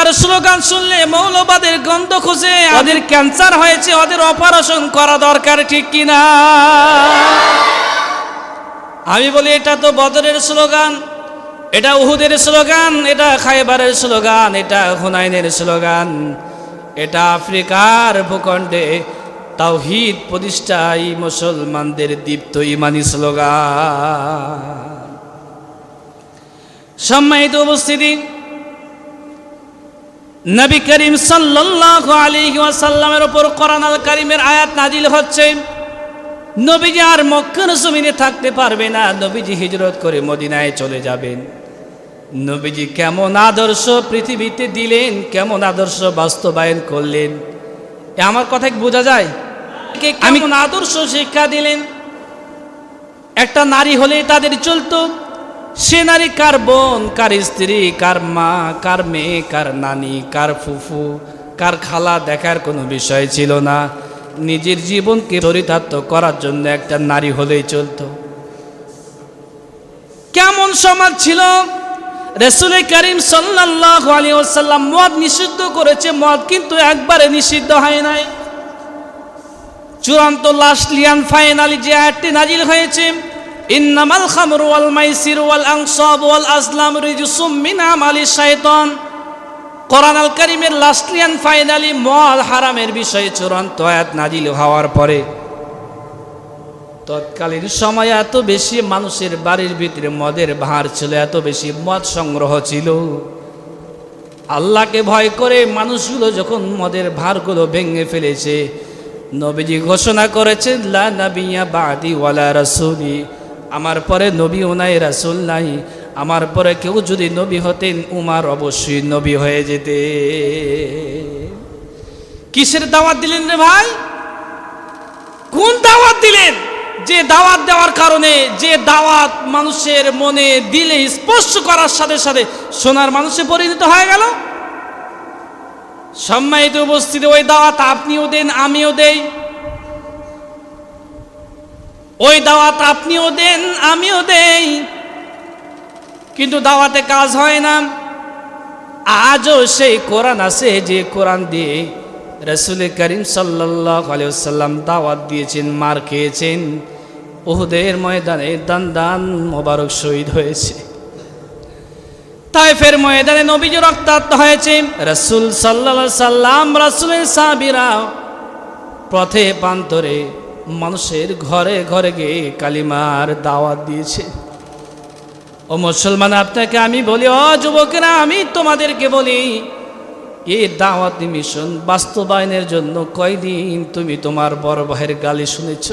একবার স্লোগান শুনলে মৌলবাদের গন্ধ খুঁজে। ওদের ক্যান্সার হয়েছে, ওদের অপারেশন করা দরকার, ঠিক কিনা? আমি বলি, এটা তো বদরের স্লোগান, এটা উহুদের স্লোগান, এটা খাইবারের স্লোগান, এটা হুনাইনের স্লোগান, এটা আফ্রিকার ভূখণ্ডে তাওহিদ প্রতিষ্ঠাই মুসলমানদের দীপ্ত ইমানি স্লোগান। সম্মানিত উপস্থিতি নবী করিম সাল্লাল্লাহু আলাইহি ওয়াসাল্লামের উপর কোরআন আল কারিমের আয়াত নাজিল হচ্ছে। নবীজি আর মক্কার জমিনে থাকতে পারবে না। নবীজি হিজরত করে মদিনায় চলে যাবেন। নবীজি কেমন আদর্শ পৃথিবীতে দিলেন কেমন আদর্শ বাস্তবায়ন করলেন? এ আমার কথা বোঝা যায়? কেমন আদর্শ শিক্ষা দিলেন? একটা নারী হলে তাদের চলতো। সে নারী কার বোন, কার স্ত্রী, কার মা, কার মেয়ে, কার নানি, কার ফুফু, কার খালা দেখার কোনো বিষয় ছিল না। নিজের জীবনকে চরিতার্থ করার জন্য একটা নারী হলেই চলতো। কেমন সমাজ ছিল? রসুল করিম সাল্লাহ আলী ওসাল্লাম মদ নিষিদ্ধ করেছে, মদ কিন্তু একবারে নিষিদ্ধ হয় নাই। চূড়ান্ত লাস্ট লিয়ান ফাইনালি যে আয়াতটি নাজিল হয়েছে ইন্নামাল খামরু ওয়াল মাইসির ওয়াল আনসাব ওয়াল আসলাম রিজসুম মিন আমালি শাইতান। কোরআন আল কারিমের লাস্ট লিয়ান ফাইনালি মদ হারামের বিষয়ে চূড়ান্ত আয়াত নাজিল হওয়ার পরে তৎকালীন সময়ে এত বেশি মানুষের বাড়ির ভিতরে মদের ভার ছিল, এত বেশি মদ সংগ্রহ ছিল। আল্লাহকে ভয় করে মানুষগুলো যখন মদের ভারগুলো ভেঙে ফেলেছে, নবীজি ঘোষণা করেছেন, লা নাবিয়া বাদি ওয়ালা রাসুলি। আমার পরে নবী নাই রাসুল নাই, আমার পরে কেউ যদি নবী হতেন, উমার অবশ্যই নবী হয়ে যেতে। কিসের দাওয়াত দিলেন রে ভাই? কোন দাওয়াত দিলেন? যে দাওয়াত দেওয়ার কারণে, যে দাওয়াত মানুষের মনে দিলে স্পর্শ করার সাথে সাথে সোনার মানুষে পরিণত হয়ে গেল। সম্মানিত উপস্থিতি, ওই দাওয়াত আপনিও দেন, আমিও দেই। ওই দাওয়াত আপনিও দেন, আমিও দেই। কিন্তু দাওয়াতে কাজ হয় না। আজও সেই কোরআন আছে যে কোরআন দিয়ে রসুল করিম সাল্লাহ দাওয়াত দিয়েছেন, মার খেয়েছেন। ওহুদের ময়দানে দান দান মোবারক শহীদ হয়েছে। তাই ফের ময়দানে নবীজ রক্তাক্ত হয়েছে। রসুল সাল্লা সাল্লাম রসুলের সাবিরা পথে প্রান্তরে মানুষের ঘরে ঘরে গিয়ে কালিমার দাওয়াত দিয়েছে। ও মুসলমান, আপনাকে আমি বলি অ যুবকেরা, আমি তোমাদেরকে বলি এই দাওয়াতি মিশন বাস্তবায়নের জন্য কয়দিন তুমি তোমার বড় ভাইয়ের গালি শুনেছ?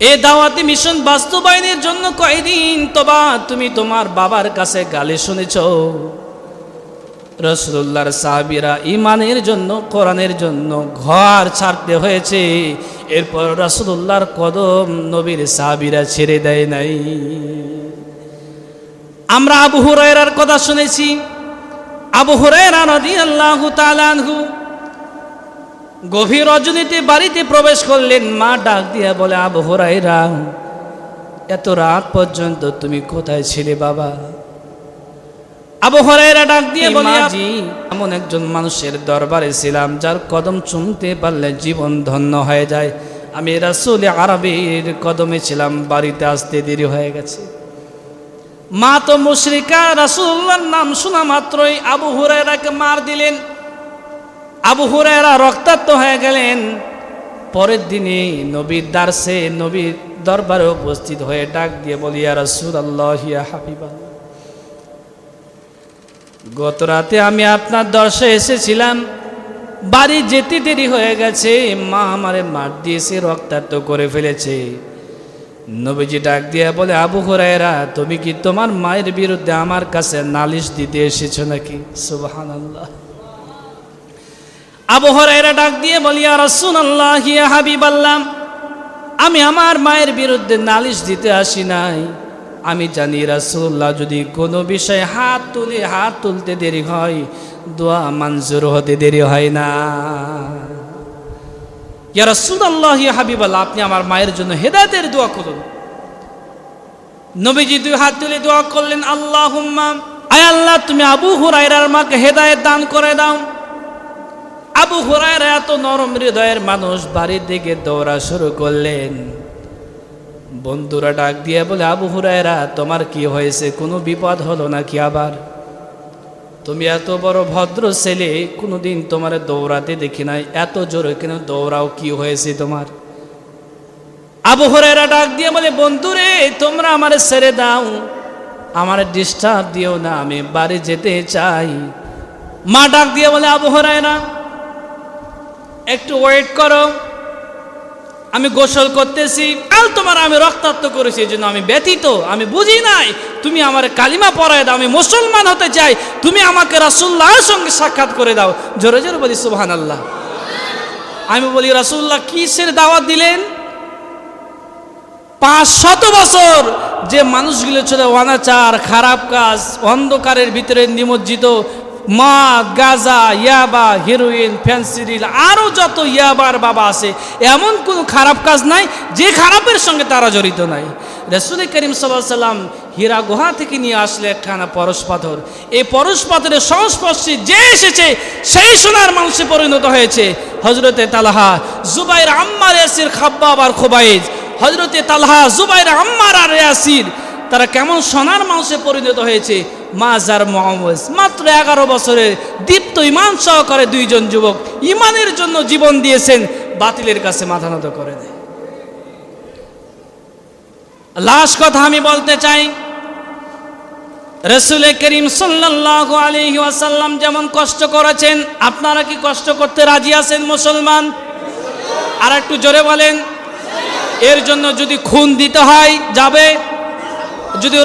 এ দাওয়াতি মিশন বাস্তবায়নের জন্য কয়দিন তোবা তুমি তোমার বাবার কাছে গালি শুনেছ? রসুল্লাহর সাহাবিরা ইমানের জন্য, কোরআনের জন্য ঘর ছাড়তে হয়েছে। এরপর রসুল্লাহর কদম নবীর সাহাবিরা ছেড়ে দেয় নাই। আমরা আবু হুরায়রার কথা শুনেছি। আবু হুরায়রা রাদিয়াল্লাহু তাআলা আনহু গভীর রজনীতে বাড়িতে প্রবেশ করলেন। মা ডাক দিয়া বলে, আবু হুরায়রা, এত রাত পর্যন্ত তুমি কোথায় ছিলে বাবা? আবু হরাইরা ডাক দিয়ে বলি এমন একজন মানুষের দরবারে ছিলাম, যার কদম চুমতে পারলে জীবন ধন্য হয়ে যায়। আমি রাসুল আরবির কদমে ছিলাম, বাড়িতে আসতে দেরি হয়ে গেছে। মা তো মুশরিকা রাসুল্লার নাম শোনা মাত্রই আবু হুরায়রাকে মার দিলেন। আবু হুরায়রা রক্তাক্ত হয়ে গেলেন। পরের দিনে নবীর দার্সে নবীর দরবারে উপস্থিত হয়ে ডাক দিয়ে বলিয়া রাসুল আল্লাহ হাবিবাল্লাহ। গত রাতে আমি আপনার দর্শে এসেছিলাম। বাড়ি যেতে দেরি হয়ে গেছে, মা আমারে মার দিয়েছে, রক্তাক্ত করে ফেলেছে। নবীজি ডাক দিয়ে বলে, আবু হরাইরা তুমি কি তোমার মায়ের বিরুদ্ধে আমার কাছে নালিশ দিতে এসেছ নাকি? সুবাহান আল্লাহ আবু হরাইরা ডাক দিয়ে বলি আর রসুন আল্লাহ হিয়া হাবিব আল্লাহ আমি আমার মায়ের বিরুদ্ধে নালিশ দিতে আসি নাই। আমি জানি রাসুল্লাহ যদি কোনো বিষয়ে হাত তুলে, হাত তুলতে দেরি হয়, দোয়া মঞ্জুর হতে দেরি হয় না। ইয়া রাসূলুল্লাহ ইয়া হাবিবাল্লাহ, আপনি আমার মায়ের জন্য হেদায়েতের দোয়া করুন। নবীজি দুই হাত তুলে দোয়া করলেন, আল্লাহুম্মা, আয় আল্লাহ, তুমি আবু হুরাইরার মাকে হেদায়েত দান করে দাও। আবু হুরায়রা এত নরম হৃদয়ের মানুষ, বাড়ির দিকে দৌড়া শুরু করলেন। বন্ধুরা ডাক দিয়ে বলে, আবু হুরায়রা, তোমার কি হয়েছে? কোনো বিপদ হলো নাকি আবার? তুমি এত বড় ভদ্র ছেলে, কোনোদিন তোমার দৌড়াতে দেখি নাই। এত জোরে কেন দৌড়াও? কি হয়েছে তোমার? আবু হরেরা ডাক দিয়ে বলে, বন্ধুরে, তোমরা আমার ছেড়ে দাও। আমার ডিস্টার্ব দিও না, আমি বাড়ি যেতে চাই। মা ডাক দিয়ে বলে, আবু হরায়রা, একটু ওয়েট করো। আমি গোসল করতেছি কাল তোমার আমি রক্তাক্ত করেছি, এই জন্য আমি ব্যথিত, আমি বুঝি নাই। তুমি আমার কালিমা পড়ায় দাও, আমি মুসলমান হতে চাই, তুমি আমাকে রাসুল্লাহর সঙ্গে সাক্ষাৎ করে দাও। জোরে জোরে বলি সুবহান আল্লাহ আমি বলি রাসুল্লাহ কিসের দাওয়াত দিলেন? পাঁচ শত বছর যে মানুষগুলো ছিল অনাচার, খারাপ কাজ, অন্ধকারের ভিতরে নিমজ্জিত মদ গাজা, ইয়াবা, হিরোইন ফ্যান্সিডিল আরও যত ইয়াবার বাবা আছে, এমন কোনো খারাপ কাজ নাই যে খারাপের সঙ্গে তারা জড়িত নাই। রসুল করিম সাল্লাহ সাল্লাম হীরা গুহা থেকে নিয়ে আসলে একখানা পরশ পাথর। এই পরশ পাথরের সংস্পর্শে যে এসেছে, সেই সোনার মানুষে পরিণত হয়েছে। হজরতে তালাহা, জুবাইর আম্মার ইয়াসির খাব্বাব আর খোবাইজ হজরতে তালহা, জুবাইর আম্মার আর ইয়াসির তারা কেমন সোনার মানুষে পরিণত হয়েছে? মাজার মোহাম্মদ মাত্র এগারো বছরের দীপ্ত ইমান সহকারে দুইজন যুবক ইমানের জন্য জীবন দিয়েছেন, বাতিলের কাছে মাথা নত করে দেয়। লাশ কথা আমি বলতে চাই, রসুল করিম সাল্লাহ আলহি ওয়াসাল্লাম যেমন কষ্ট করেছেন, আপনারা কি কষ্ট করতে রাজি আছেন মুসলমান? আর একটু জোরে বলেন। এর জন্য যদি খুন দিতে হয়, যাবে? যদি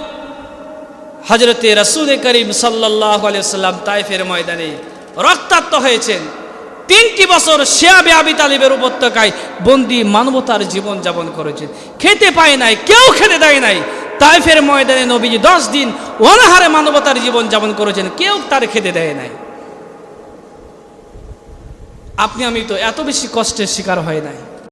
হজরতে রসুল করিম সাল্লাহ সাল্লাম তাইফের ময়দানে রক্তাক্ত হয়েছেন, তিনটি বছর শেয়াবে আবি তালিবের উপত্যকায় বন্দি মানবতার জীবন যাপন করেছেন। খেতে পায় নাই, কেউ খেতে দেয় নাই। তাইফের ময়দানে নবীজি দশ দিন অনাহারে মানবতার জীবন যাপন করেছেন, কেউ তার খেতে দেয় নাই। আপনি আমি তো এত বেশি কষ্টের শিকার হয় নাই।